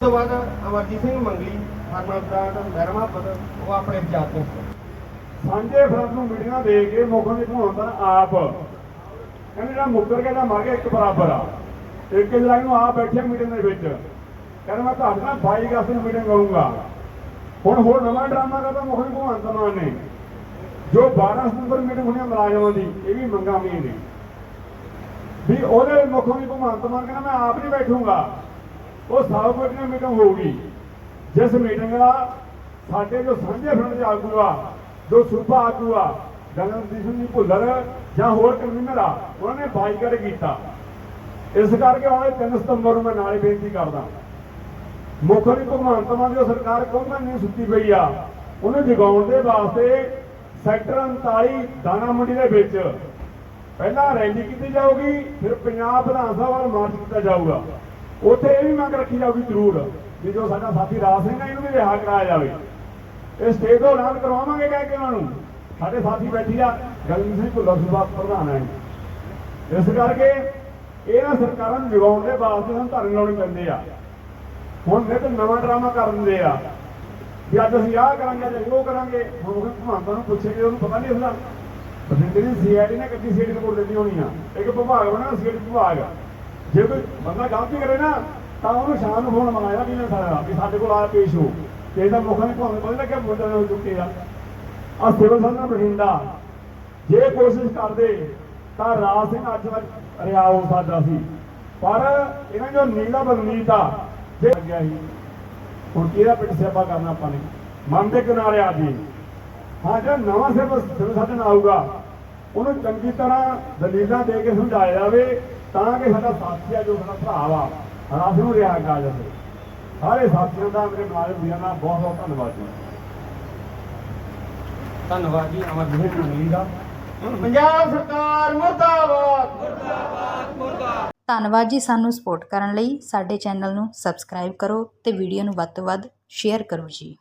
ਤੋਂ ਬਾਅਦ ਅਮਰਜੀਤ ਸਿੰਘ ਮੰਗਲੀ, ਹਰਮਨ ਮਹਿਰਮਾ ਪਦ ਉਹ ਆਪਣੇ ਵਿਚਾਰ ਤੋਂ ਸਾਂਝੇ ਫਰੰਟ ਨੂੰ ਮੀਟਿੰਗਾਂ ਦੇ ਕੇ ਮੁੱਖ ਮੰਤਰੀ ਭਗਵੰਤ ਆਪ। ਕਹਿੰਦੇ ਜਿਹੜਾ ਮੁੱਕਰ ਕੇ ਦਾ ਮਰ ਇੱਕ ਬਰਾਬਰ ਆ। ਇੱਕ ਜੁਲਾਈ ਨੂੰ ਆਪ ਬੈਠੇ ਮੀਟਿੰਗ ਦੇ ਵਿੱਚ। ਕਹਿੰਦਾ ਮੈਂ ਤੁਹਾਡੇ ਨਾਲ 22 ਅਗਸਤ ਨੂੰ ਮੀਟਿੰਗ ਕਰੂੰਗਾ। ਹੁਣ ਹੋਰ ਨਵਾਂ ਡਰਾਮਾ ਕਰਦਾ ਮੁੱਖ ਮੰਤਰੀ ਭਗਵੰਤ ਮਾਨ ਨੇ ਜੋ 12 ਸਤੰਬਰ ਮੀਟਿੰਗ ਹੋਣੀ ਆ ਮੁਲਾਜ਼ਮਾਂ ਦੀ, ਇਹ ਵੀ ਮੰਗਾਂ ਵੀ ਨੇ ਵੀ ਉਹਦੇ ਮੁੱਖ ਮੰਤਰੀ ਭਗਵੰਤ ਮਾਨ ਕਹਿੰਦਾ ਮੈਂ ਆਪ ਨਹੀਂ ਬੈਠੂੰਗਾ। ਉਹ ਸਭ ਕੁਝ ਮੀਟਿੰਗ ਹੋਊਗੀ। ਜਿਸ ਮੀਟਿੰਗ ਦਾ ਸਾਡੇ ਜੋ ਸਾਂਝੇ ਫਰੰਟ ਦੇ ਆਗੂ ਆ, ਜੋ ਸੂਬਾ ਆਗੂ ਆ ਗਗਨਦੀਪ ਸਿੰਘ ਭੁੱਲਰ ਜਾਂ ਹੋਰ ਕਨਵੀਨਰ ਆ, ਉਹਨਾਂ ਨੇ ਬਾਈਕਾਟ ਕੀਤਾ। ਇਸ ਕਰਕੇ ਹੁਣ 3 ਸਤੰਬਰ ਨੂੰ ਮੈਂ ਨਾਲ ਬੇਨਤੀ ਕਰਦਾ। ਮੁੱਖ ਮੰਤਰੀ ਭਗਵੰਤ ਮਾਨ ਦੀ ਸਰਕਾਰ ਕੋਈ ਨਹੀਂ ਸੁੱਤੀ ਪਈ ਆ। ਉਹਨੂੰ ਜਗਾਉਣ ਦੇ ਵਾਸਤੇ ਸੈਕਟਰ 39 ਦਾਣਾ ਮੰਡੀ ਦੇ ਵਿੱਚ ਪਹਿਲਾਂ ਰੈਲੀ ਕੀਤੀ ਜਾਊਗੀ, ਫਿਰ ਪੰਜਾਬ ਵਿਧਾਨ ਸਭਾ ਵੱਲ ਮਾਰਚ ਕੀਤਾ ਜਾਊਗਾ। ਉੱਥੇ ਇਹ ਵੀ ਮੰਗ ਰੱਖੀ ਜਾਊਗੀ ਜ਼ਰੂਰ ਵੀ ਜੋ ਸਾਡਾ ਸਾਥੀ ਰਾਜ ਸਿੰਘ ਹੈ ਇਹਨੂੰ ਵੀ ਰਿਹਾ ਕਰਾਇਆ ਜਾਵੇ। ਇਹ ਸਟੇਜ ਤੋਂ ਐਲਾਨ ਕਰਵਾਵਾਂਗੇ ਕਹਿ ਕੇ ਉਹਨਾਂ ਨੂੰ। ਸਾਡੇ ਸਾਥੀ ਬੈਠੀ ਆ ਗਗਨ ਸਿੰਘ ਭੁੱਲਰ ਸੂਬਾ ਪ੍ਰਧਾਨ ਹੈ ਇਸ ਕਰਕੇ ਇਹਨਾਂ ਸਰਕਾਰਾਂ ਨੂੰ ਜਗਾਉਣ ਦੇ ਵਾਸਤੇ ਸਾਨੂੰ ਧਰਨੇ ਲਾਉਣੇ ਪੈਂਦੇ ਆ। ਹੁਣ ਨਿਤ ਨਵਾਂ ਡਰਾਮਾ ਕਰ ਦਿੰਦੇ ਆ ਵੀ ਅੱਜ ਅਸੀਂ ਆਹ ਕਰਾਂਗੇ, ਅੱਜ ਉਹ ਕਰਾਂਗੇ। ਹੁਣ ਉਹ ਭਗਵੰਤਾਂ ਨੂੰ ਪੁੱਛੇ ਕਿ ਉਹਨੂੰ ਪਤਾ ਨਹੀਂ ਹੁੰਦਾ ਬਠਿੰਡੇ ਦੀ ਸੀਆਈਡੀ ਨੇ ਕੱਢੀ ਸੀਆਈਡੀ ਰਿਪੋਰਟ ਦਿੱਤੀ ਹੋਣੀ ਆ। ਇੱਕ ਵਿਭਾਗ ਬਣਾ ਸੀਆਈਡੀ ਵਿਭਾਗ। ਜੇ ਕੋਈ ਬੰਦਾ ਗਲਤੀ ਕਰੇ ਨਾ, ਤਾਂ ਉਹਨੂੰ ਸ਼ਾਮ ਨੂੰ ਫੋਨ ਮੰਗਾਇਆ ਵੀ ਨਾ ਸਾਰਾ, ਵੀ ਸਾਡੇ ਕੋਲ ਆ ਪੇਸ਼ ਹੋ। ਤੇ ਇਹਦਾ ਮੁੱਖ ਨਹੀਂ ਭਾਵੇਂ ਪਤਾ ਲੱਗਿਆ ਮੁੰਡਾ ਹੋ ਚੁੱਕੇ ਆ। ਆ ਸਿਵਲ ਸਰਜਨ ਬਠਿੰਡਾ। ਜੇ ਕੋਸ਼ਿਸ਼ ਕਰਦੇ, ਤਾਂ ਰਾਜ ਸਿੰਘ ਅੱਜ ਤੱਕ ਰਿਹਾ ਹੋ ਸਕਦਾ ਸੀ। ਪਰ ਇਹਨਾਂ ਜੋ ਨੀਲਾ ਬਦਨੀਤ ਆ ਜੇ ਲੱਗਿਆ ਸੀ, ਹੁਣ ਕਿਹਦਾ ਪਿੰਡ ਸੇਵਾ ਕਰਨਾ ਆਪਾਂ ਨੇ? ਮਨ ਦੇ ਕਿਨਾਰੇ ਆ ਜੀ ਹਾਂ, ਜਿਹੜਾ ਨਵਾਂ ਸਿਵਲ ਸਿਵਲ ਸਰਜਨ ਆਊਗਾ ਉਹਨੂੰ ਚੰਗੀ ਤਰ੍ਹਾਂ ਦਲੀਲਾਂ ਦੇ ਕੇ ਸਮਝਾਇਆ ਜਾਵੇ ਤਾਂ ਕਿ ਸਾਡਾ ਸਾਥੀ ਆ ਜੋ ਸਾਡਾ ਭਰਾ ਵਾ ਰਾਸ ਨੂੰ ਰਿਹਾ ਕਾ ਜਾਵੇ ਸਾਰੇ ਸਾਥੀਆਂ ਦਾ ਮੇਰੇ ਨਾਲ ਵੀਰਾਂ ਦਾ ਬਹੁਤ ਬਹੁਤ ਧੰਨਵਾਦ ਜੀ। ਧੰਨਵਾਦ ਜੀ ਅਮਰਜੀਤ ਸਿੰਘ ਮੰਗਲੀ ਦਾ ਪੰਜਾਬ ਸਰਕਾਰ ਮੁਰਦਾਬਾਦ। ਧੰਨਵਾਦ ਜੀ ਸਾਨੂੰ ਸਪੋਰਟ ਕਰਨ ਲਈ। ਸਾਡੇ ਚੈਨਲ ਨੂੰ ਸਬਸਕ੍ਰਾਈਬ ਕਰੋ ਤੇ ਵੀਡੀਓ ਨੂੰ ਵੱਧ ਤੋਂ ਵੱਧ ਸ਼ੇਅਰ ਕਰੋ ਜੀ।